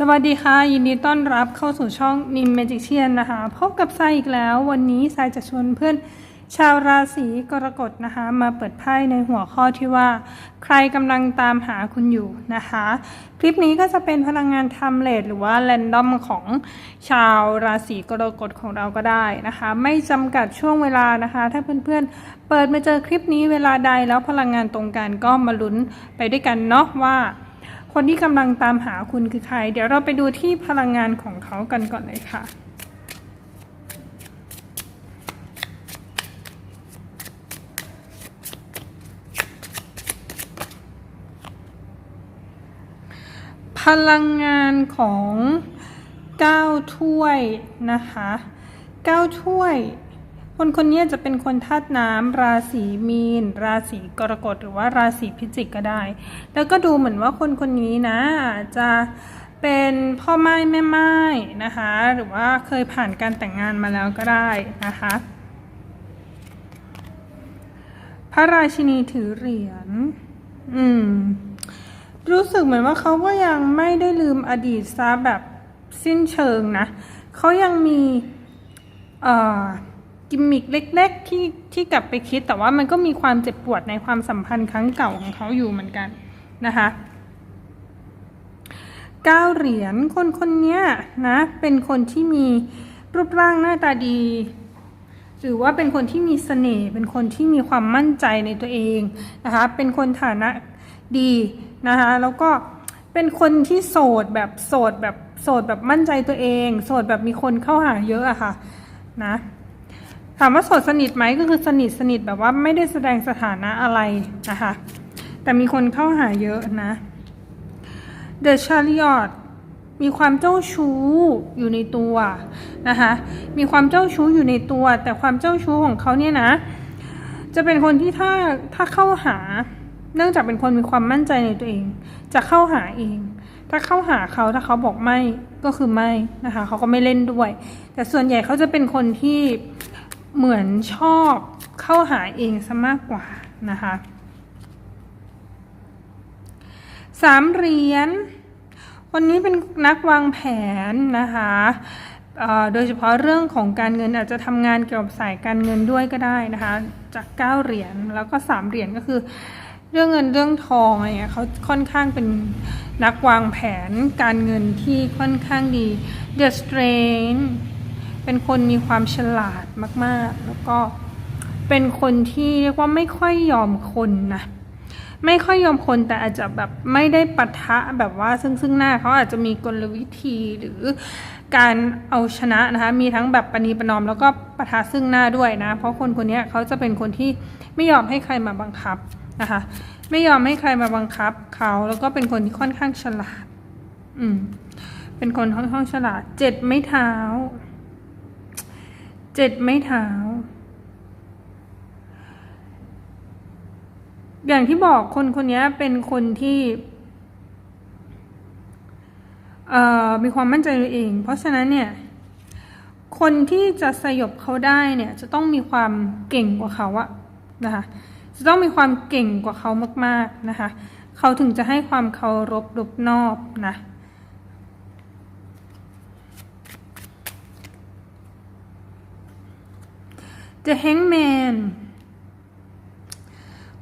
สวัสดีค่ะ ยินดีต้อนรับเข้าสู่ช่องนิมเมจิเชียนนะคะ พบกับทรายอีกแล้ว วันนี้ทรายจะชวนเพื่อนชาวราศีกรกฎนะคะ มาเปิดไพ่ในหัวข้อที่ว่า ใครกำลังตามหาคุณอยู่นะคะ คลิปนี้ก็จะเป็นพลังงานทม์เลทหรือว่าแรนดอมของชาวราศีกรกฎของเราก็ได้นะคะ ไม่จำกัดช่วงเวลานะคะ ถ้าเพื่อนๆเปิดมาเจอคลิปนี้เวลาใดแล้วพลังงานตรงกันก็มาลุ้นไปด้วยกันเนาะว่า คนที่กำลังตามหาคุณคือใคร เดี๋ยวเราไปดูที่พลังงานของเขากันก่อนเลยค่ะพลังงานของ 9 ถ้วยนะคะ 9 ถ้วย คนคนนี้จะเป็นคนธาตุน้ำราศีมีน ราศีกรกฎหรือว่าราศีพิจิกก็ได้ แล้วก็ดูเหมือนว่าคนคนนี้นะอาจจะเป็นพ่อไม้แม่ไม้นะคะ หรือว่าเคยผ่านการแต่งงานมาแล้วก็ได้นะคะ พระราชินีถือเหรียญ อืม รู้สึกเหมือนว่าเขาก็ยังไม่ได้ลืมอดีตซะแบบสิ้นเชิงนะ เขายังมี เอ่อ กิมมิคเล็ก ๆ ที่ที่กลับไปคิด แต่ว่ามันก็มีความเจ็บปวดในความสัมพันธ์ครั้งเก่าของเขาอยู่เหมือนกันนะคะเก้าเหรียญคนคนนี้นะเป็นคนที่มีรูปร่างหน้าตาดี หรือว่าเป็นคนที่มีเสน่ห์เป็นคนที่มีความมั่นใจในตัวเองนะคะเป็นคนฐานะดีนะคะแล้วก็เป็นคนที่โสดแบบโสดแบบโสดแบบมั่นใจตัวเอง โสดแบบมีคนเข้าหาเยอะอะค่ะนะ ถามว่าโสดสนิทไหมก็คือสนิทสนิทแบบว่าไม่ได้แสดงสถานะอะไรนะคะ แต่มีคนเข้าหาเยอะนะ The Chariot มีความเจ้าชู้อยู่ในตัวนะคะ มีความเจ้าชู้อยู่ในตัว แต่ความเจ้าชู้ของเขาเนี่ยนะ จะเป็นคนที่ถ้าถ้าเข้าหา เนื่องจากเป็นคนมีความมั่นใจในตัวเอง จะเข้าหาเอง ถ้าเข้าหาเขาถ้าเขาบอกไม่ก็คือไม่นะคะ เขาก็ไม่เล่นด้วย แต่ส่วนใหญ่เขาจะเป็นคนที่ เหมือนชอบเข้าหาเองซะมากกว่านะคะสามเหรียญคนนี้เป็นนักวางแผนนะคะโดยเฉพาะเรื่องของการเงินอาจจะทำงานเกี่ยวกับสายการเงินด้วยก็ได้นะคะ จาก9เหรียญแล้วก็3เหรียญก็คือ เรื่องเงินเรื่องทองอะไรเงี้ยเขาค่อนข้างเป็นนักวางแผนการเงินที่ค่อนข้างดี The Strange เป็นคนมีความฉลาดมากๆ แล้วก็เป็นคนที่เรียกว่าไม่ค่อยยอมคนนะไม่ค่อยยอมคนแต่อาจจะแบบไม่ได้ปะทะแบบว่าซึ่งซึ่งหน้าเขาอาจจะมีกลวิธีหรือการเอาชนะนะคะมีทั้งแบบปณีประนอม แล้วก็ปะทะซึ่งหน้าด้วยนะ เพราะคนคนนี้เขาจะเป็นคนที่ไม่ยอมให้ใครมาบังคับนะคะไม่ยอมให้ใครมาบังคับเขาแล้วก็เป็นคนที่ค่อนข้างฉลาด อืมเป็นคนค่อนข้างฉลาดเจ็ดไม้เท้า เจ็ดไม้เท้า อย่างที่บอกคนคนนี้เป็นคนที่เอ่อมีความมั่นใจในตัวเอง เพราะฉะนั้นเนี่ย คนที่จะสยบเขาได้เนี่ย จะต้องมีความเก่งกว่าเขาอะนะคะจะต้องมีความเก่งกว่าเขามาก ๆนะคะ เขาถึงจะให้ความเคารพรบนอบนะ The Hangman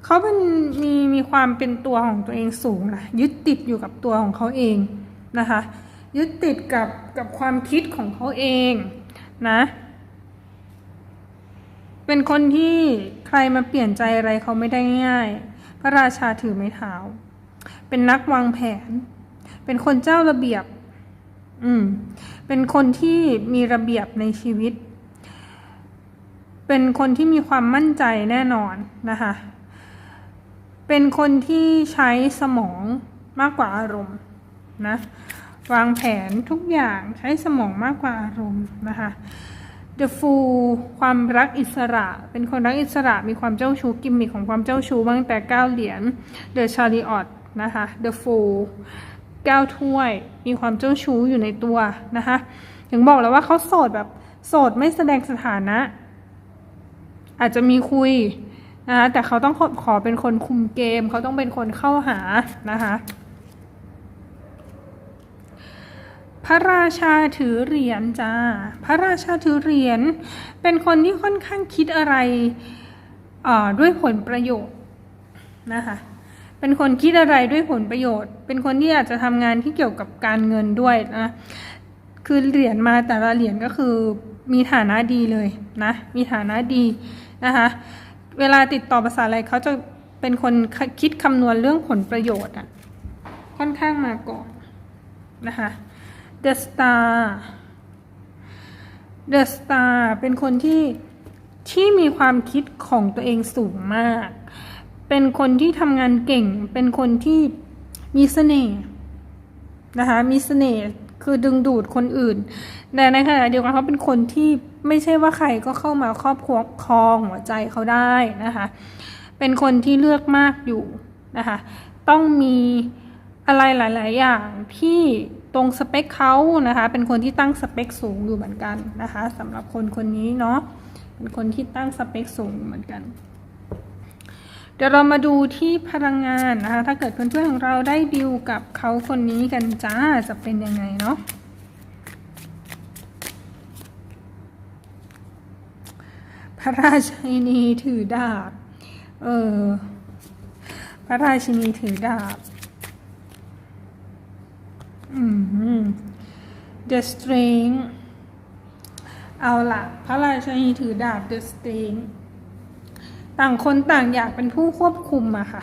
เขาเป็นมีมีความเป็นตัวของตัวเองสูงนะยึดติดอยู่กับตัวของเขาเองนะคะยึดติดกับกับความคิดของเขาเองนะเป็นคนที่ใครมาเปลี่ยนใจอะไรเขาไม่ได้ง่าย พระราชาถือไม้เท้า เป็นนักวางแผน เป็นคนเจ้าระเบียบ อืม เป็นคนที่มีระเบียบในชีวิต เป็นคนที่มีความมั่นใจแน่นอนนะคะ เป็นคนที่ใช้สมองมากกว่าอารมณ์นะวางแผนทุกอย่างใช้สมองมากกว่าอารมณ์นะคะ The Fool ความรักอิสระ เป็นคนรักอิสระมีความเจ้าชู้กิมมิคของความเจ้าชู้ตั้งแต่เก้าเหรียญ The Chariot นะคะ The Fool เก้าถ้วยมีความเจ้าชู้อยู่ในตัวนะคะถึงบอกแล้วว่าเขาโสดแบบโสดไม่แสดงสถานะ อาจจะมีคุยนะคะแต่เขาต้องขอขอเป็นคนคุมเกม เขาต้องเป็นคนเข้าหานะคะพระราชาถือเหรียญจ้า พระราชาถือเหรียญเป็นคนที่ค่อนข้างคิดอะไรด้วยผลประโยชน์นะคะ เป็นคนคิดอะไรด้วยผลประโยชน์ เป็นคนที่อาจจะทำงานที่เกี่ยวกับการเงินด้วยนะ คือเหรียญมาแต่ละเหรียญก็คือมีฐานะดีเลยนะ มีฐานะดี นะคะเวลาติดต่อภาษาอะไรเขาจะเป็นคนคิดคำนวณเรื่องผลประโยชน์อะค่อนข้างมาก่อนนะคะ The Star The Star เป็นคนที่ที่มีความคิดของตัวเองสูงมาก เป็นคนที่ทำงานเก่ง เป็นคนที่มีเสน่ห์นะคะ มีเสน่ห์คือดึงดูดคนอื่น แต่ในขณะเดียวกันเขาเป็นคนที่ ไม่ใช่ว่าใครก็เข้ามาครอบครัวครองหัวใจเขาได้นะคะ เป็นคนที่เลือกมากอยู่นะคะ ต้องมีอะไรหลาย ๆ อย่างที่ตรงสเปคเขานะคะ เป็นคนที่ตั้งสเปคสูงอยู่เหมือนกันนะคะสำหรับคนคนนี้เนาะ เป็นคนที่ตั้งสเปคสูงเหมือนกัน เดี๋ยวเรามาดูที่พลังงานนะคะ ถ้าเกิดเพื่อนๆของเราได้ดิวกับเขาคนนี้กันจ้าจะเป็นยังไงเนาะ ระราชินีถือดาบ เออ พระราชินีถือดาบ อืม The Strength เอาละพระราชินีถือดาบ The Strength ต่างคนต่างอยากเป็นผู้ควบคุมอะค่ะ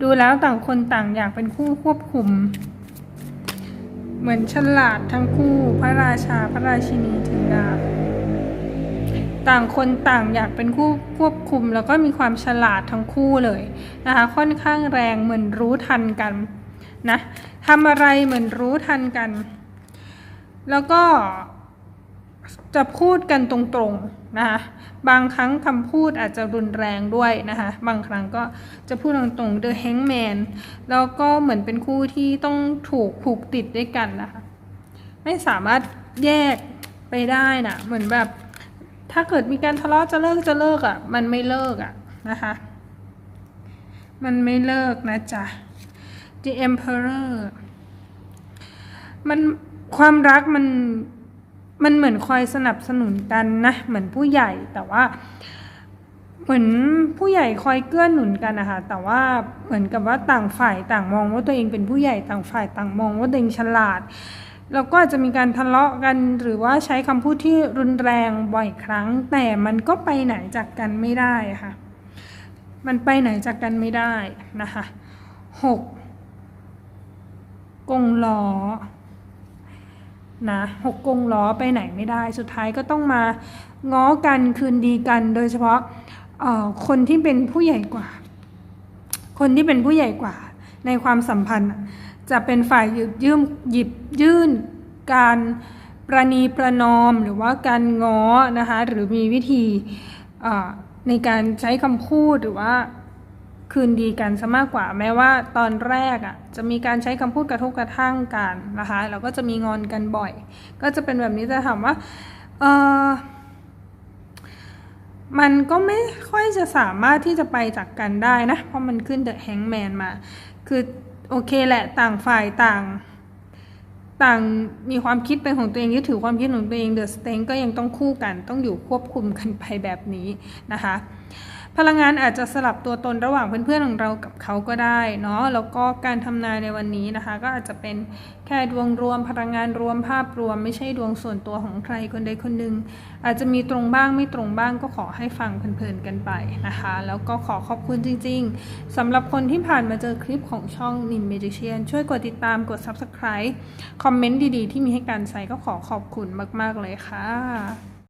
ดูแล้วต่างคนต่างอยากเป็นผู้ควบคุม เหมือนฉลาดทั้งคู่ พระราชาพระราชินีถือดาบ ต่างคนต่างอยากเป็นผู้ควบคุม แล้วก็มีความฉลาดทั้งคู่เลยนะคะค่อนข้างแรงเหมือนรู้ทันกันนะทำอะไรเหมือนรู้ทันกัน แล้วก็จะพูดกันตรงๆนะคะบางครั้งคำพูดอาจจะรุนแรงด้วยนะคะบางครั้งก็จะพูดตรงๆ The Hangman แล้วก็เหมือนเป็นคู่ที่ต้องถูกผูกติดด้วยกันนะคะไม่สามารถแยกไปได้นะเหมือนแบบ ถ้าเกิดมีการทะเลาะจะเลิกจะเลิกอะ่ะ มันไม่เลิกอะ่ะนะคะ มันไม่เลิกนะจ๊ะ The Emperor มันความรักมันมันเหมือนคอยสนับสนุนกันนะเหมือนผู้ใหญ่แต่ว่า เหมือนผู้ใหญ่คอยเกื้อหนุนกันนะคะแต่ว่าเหมือนกับว่าต่างฝ่ายต่างมองว่าตัวเองเป็นผู้ใหญ่ต่างฝ่ายต่างมองว่าตัวเองฉลาด แล้วก็อาจจะมีการทะเลาะกันหรือว่าใช้คำพูดที่รุนแรงบ่อยครั้ง แต่มันก็ไปไหนจากกันไม่ได้ค่ะ มันไปไหนจากกันไม่ได้นะคะหกกงล้อนะหกกงล้อไปไหนไม่ได้ สุดท้ายก็ต้องมาง้อกันคืนดีกัน โดยเฉพาะคนที่เป็นผู้ใหญ่กว่า คนที่เป็นผู้ใหญ่กว่าในความสัมพันธ์ จะเป็นฝ่ายหยิบยืมหยิบยื่นการประนีประนอมหรือว่าการง้อนะคะหรือมีวิธีในการใช้คำพูดหรือว่าคืนดีกันซะมากกว่าแม้ว่าตอนแรกอะ่ะจะมีการใช้คำพูดกระทบกระทั่งกันนะคะแล้วก็จะมีงอนกันบ่อย ก็จะเป็นแบบนี้จะถามว่าเออมันก็ไม่ค่อยจะสามารถที่จะไปจากกันได้นะ เพราะมันขึ้นเดอะแฮงแมนมา คือ โอเคแหละต่างฝ่ายต่าง ต่างมีความคิดเป็นของตัวเองยึดถือความคิดของตัวเองเดอะสเต็งก็ยังต้องคู่กันต้องอยู่ควบคุมกันไปแบบนี้นะคะ พลังงานอาจจะสลับตัวตนระหว่างเพื่อนๆของเรากับเขาก็ได้เนาะแล้วก็การทำนายในวันนี้นะคะ ก็อาจจะเป็นแค่ดวงรวมพลังงานรวมภาพรวม ไม่ใช่ดวงส่วนตัวของใครคนใดคนหนึ่งอาจจะมีตรงบ้างไม่ตรงบ้างก็ขอให้ฟังเพลินๆกันไปนะคะ แล้วก็ขอขอบคุณจริงๆสำหรับคนที่ผ่านมาเจอคลิปของช่องนินเมดิเชียนช่วยกดติดตามกด Subscribe คอมเมนต์ดีๆ ที่มีให้การใส่ก็ขอขอบคุณมาก ๆ เลยค่ะ